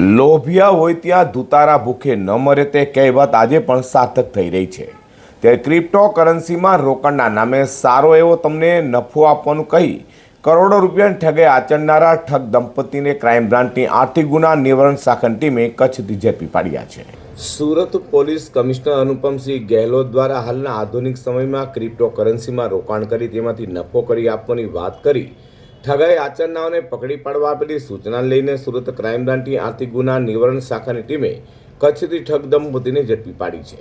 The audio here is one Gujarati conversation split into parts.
લોભિયા હોય ત્યાં ધુતારા ભૂખે ન મરે તે કહેવત આજે પણ સાર્થક થઈ રહી છે. ત્યારે ક્રિપ્ટો કરન્સીમાં રોકાણના નામે સારો એવો તમને નફો આપવાનું કહી કરોડો રૂપિયાની ઠગે આચરનારા ઠગ દંપતીને ક્રાઇમ બ્રાન્ચની આર્થિક ગુના નિવારણ શાખાની ટીમે કચ્છથી ઝડપી પાડ્યા છે. સુરત પોલીસ કમિશનર અનુપમસિંહ ગેહલોત દ્વારા હાલના આધુનિક સમયમાં ક્રિપ્ટો કરન્સીમાં રોકાણ કરી તેમાંથી નફો કરી આપવાની વાત કરી ઠગાઈ આચરનાઓને પકડી પાડવા આપેલી સૂચના લઈને સુરત ક્રાઇમ બ્રાન્ચની આર્થિક ગુના નિવારણ શાખાની ટીમે કચ્છથી ઠગ દંપતીને ઝડપી પાડી છે.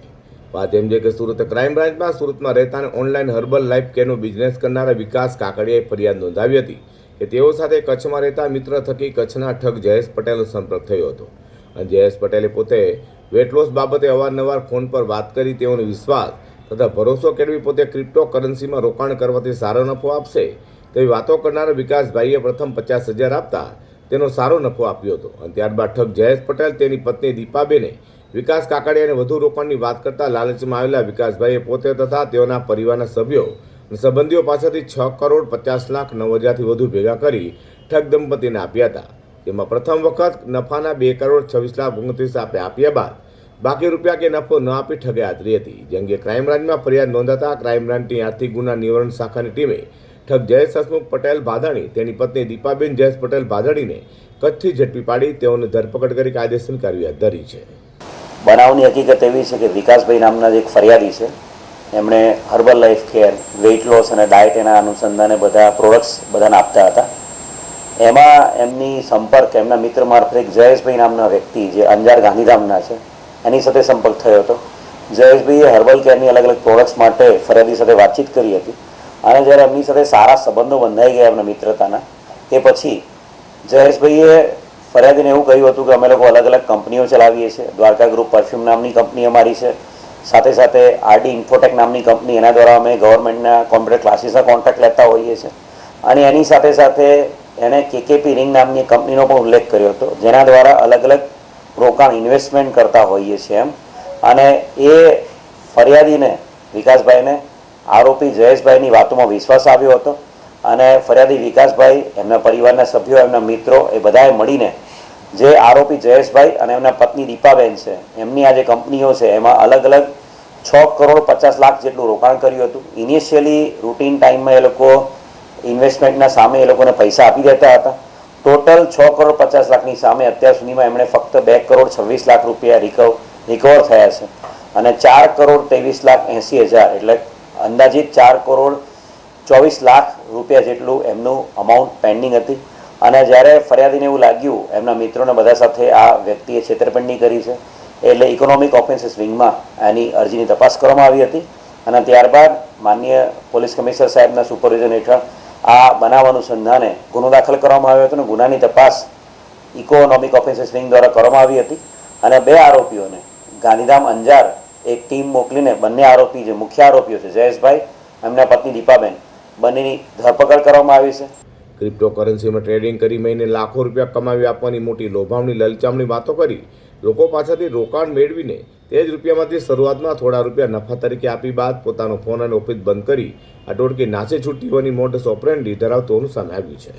વાત એમ છે કે સુરત ક્રાઇમ બ્રાન્ચમાં સુરતમાં રહેતા ઓનલાઈન હર્બલ લાઈફ કેરનો બિઝનેસ કરનારા વિકાસ કાકડિયાએ ફરિયાદ નોંધાવી હતી કે તેઓ સાથે કચ્છમાં રહેતા મિત્ર થકી કચ્છના ઠગ જયેશ પટેલનો સંપર્ક થયો હતો. અને જયેશ પટેલે પોતે વેટ લોસ બાબતે અવારનવાર ફોન પર વાત કરી તેઓનો વિશ્વાસ તથા ભરોસો કેળવી પોતે ક્રિપ્ટો કરન્સીમાં રોકાણ કરવાથી સારો નફો આપશે તેવી વાતો કરનારા વિકાસભાઈએ પ્રથમ પચાસ હજાર આપતા તેનો સારો નફો આપ્યો હતો. અને ત્યારબાદ ઠગ જયેશ પટેલ, તેની પત્ની દીપાબેને વિકાસ કાકડિયાને વધુ રોકાણની વાત કરતા લાલચમાં આવેલા વિકાસભાઈએ પોતે તથા તેઓના પરિવારના સભ્યો સંબંધીઓ પાસેથી છ કરોડ પચાસ લાખ નવ હજારથી વધુ ભેગા કરી ઠગ દંપતીને આપ્યા હતા. તેમાં પ્રથમ વખત નફાના બે કરોડ છવ્વીસ લાખ ઓગણત્રીસ આપે આપ્યા બાદ બાકી રૂપિયા કે નફો ન આપી ઠગે આદરી હતી. જે અંગે ક્રાઇમ બ્રાન્ચમાં ફરિયાદ નોંધાતા ક્રાઇમ બ્રાન્ચની આર્થિક ગુના નિવારણ શાખાની ટીમે ઠગ જયેશ હસમુખ પટેલ ભાદાણી, તેની પત્ની દીપાબેન જયેશ પટેલ ભાદાણીને કચ્છથી ઝડપી પાડી તેઓને ધરપકડ કરી કાયદેસરની કાર્યવાહી ધરી છે. બનાવની હકીકત એવી છે કે વિકાસભાઈ નામના એક ફરિયાદી છે. એમણે herbal life care weight loss અને ડાયટ એના અનુસંધાને બધા પ્રોડક્ટ્સ બધાને આપતા હતા. એમાં એમની સંપર્ક, એમના મિત્ર મારફતે એક જયેશભાઈ નામના વ્યક્તિ જે અંજાર ગાંધીધામના છે, એની સાથે સંપર્ક થયો હતો. જયેશભાઈએ હર્બલ કેરની અલગ અલગ પ્રોડક્ટ્સ માટે ફરિયાદી સાથે વાતચીત કરી હતી. અને જ્યારે એમની સાથે સારા સંબંધો બંધાઈ ગયા એમના મિત્રતાના, તે પછી જયેશભાઈએ ફરિયાદીને એવું કહ્યું હતું કે અમે લોકો અલગ અલગ કંપનીઓ ચલાવીએ છીએ. દ્વારકા ગ્રુપ પરફ્યુમ નામની કંપની અમારી છે. સાથે સાથે આરડી ઇન્ફોટેક નામની કંપની, એના દ્વારા અમે ગવર્મેન્ટના કોમ્પ્યુટર ક્લાસીસના કોન્ટ્રાક્ટ લેતા હોઈએ છીએ. અને એની સાથે સાથે એણે કેકેપી રિંગ નામની કંપનીનો પણ ઉલ્લેખ કર્યો હતો, જેના દ્વારા અલગ અલગ રોકાણ ઇન્વેસ્ટમેન્ટ કરતા હોઈએ છીએ એમ. અને એ ફરિયાદીને વિકાસભાઈને આરોપી જયેશભાઈની વાતોમાં વિશ્વાસ આવ્યો હતો અને ફરિયાદી વિકાસભાઈ, એમના પરિવારના સભ્યો, એમના મિત્રો એ બધાએ મળીને જે આરોપી જયેશભાઈ અને એમના પત્ની દીપાબેન છે, એમની આ જે કંપનીઓ છે, એમાં અલગ અલગ છ કરોડ પચાસ લાખ જેટલું રોકાણ કર્યું હતું. ઇનિશિયલી રૂટીન ટાઈમમાં એ લોકો ઇન્વેસ્ટમેન્ટના સામે એ લોકોને પૈસા આપી દેતા હતા. ટોટલ છ કરોડ પચાસ લાખની સામે અત્યાર સુધીમાં એમણે ફક્ત બે કરોડ છવ્વીસ લાખ રૂપિયા રિકવ રિકવર થયા છે. અને ચાર કરોડ ત્રેવીસ લાખ એંસી હજાર એટલે અંદાજિત ચાર કરોડ ચોવીસ લાખ રૂપિયા જેટલું એમનું અમાઉન્ટ પેન્ડિંગ હતી. અને જ્યારે ફરિયાદીને એવું લાગ્યું, એમના મિત્રોને બધા સાથે આ વ્યક્તિએ છેતરપિંડી કરી છે, એટલે ઇકોનોમિક ઓફેન્સીસ વિંગમાં એની અરજીની તપાસ કરવામાં આવી હતી. અને ત્યારબાદ માન્ય પોલીસ કમિશનર સાહેબના સુપરવિઝન હેઠળ આ બનાવ અનુસંધાને ગુનો દાખલ કરવામાં આવ્યો હતો અને ગુનાની તપાસ ઇકોનોમિક ઓફેન્સીસ વિંગ દ્વારા કરવામાં આવી હતી. અને બે આરોપીઓને ગાંધીધામ અંજાર એક ટીમ મોકલીને બંને આરોપી જે મુખ્ય આરોપીઓ છે, જયેશભાઈ, એમના પત્ની દીપાબેન, બંનેની ધરપકડ કરવામાં આવી છે. ક્રિપ્ટોકરન્સીમાં ટ્રેડિંગ કરી મહિને લાખો રૂપિયા કમાવી આપવાની મોટી લોભામણી લલચામણી વાતો કરી. લોકો પાસેથી રોકાણ મેળવીને તે જ રૂપિયામાંથી શરૂઆતમાં થોડા રૂપિયા નફા તરીકે આપી બાદ પોતાનો ફોન અને ઓફિસ બંધ કરી આ નાસી છૂટી હોવાની મોટસ ઓપરેન્ડી ધરાવતોનું સામે આવ્યું છે.